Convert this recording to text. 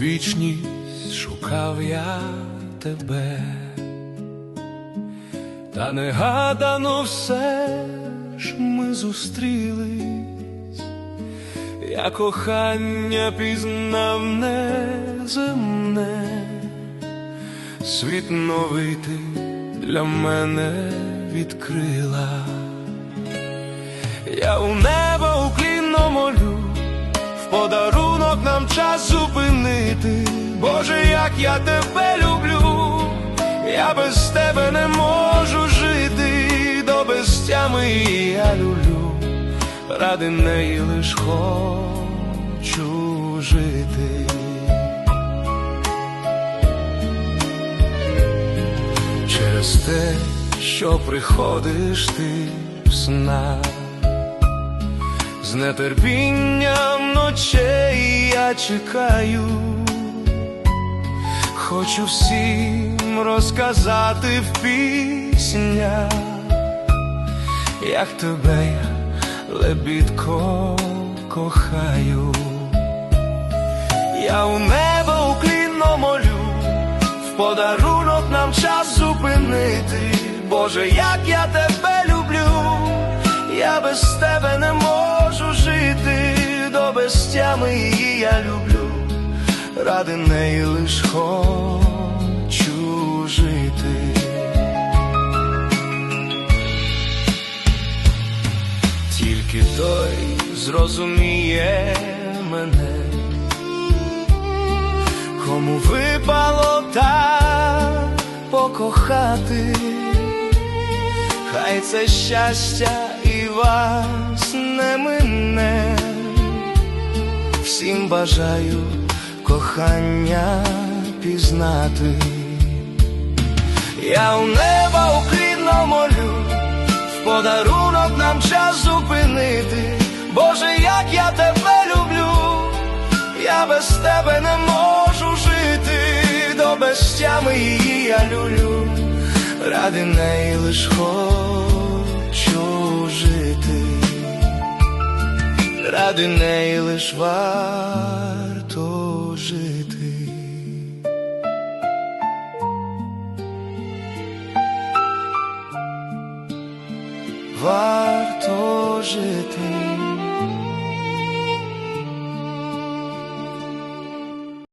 вічність шукав я тебе, та негадано все ж ми зустрілись, я кохання пізнав неземне, світ новий для мене відкрила. Я у небо уклінно молю, в подарунок нам час зупинити. Боже, як я тебе люблю, я без тебе не можу жити, до безтями я люблю, ради неї лиш хочу жити. Через те, що приходиш ти в снах з нетерпінням ночей я чекаю, хочу всім розказати в піснях, як тебе я лебідко кохаю, я у небо уклінно молю, в подарунок нам час зупинити, Боже, як я тебе люблю. Я без тебе не можу безтями її я люблю, ради неї лиш хочу жити. Тільки той зрозуміє мене, кому випало так покохати. Хай це щастя і вас всім бажаю кохання пізнати. Я у неба уклінно молю, в подарунок нам час зупинити. Боже, як я тебе люблю, я без тебе не можу жити, до безтями її я люблю ради неї лиш хочу ради неї лиш варто жити. Варто жити.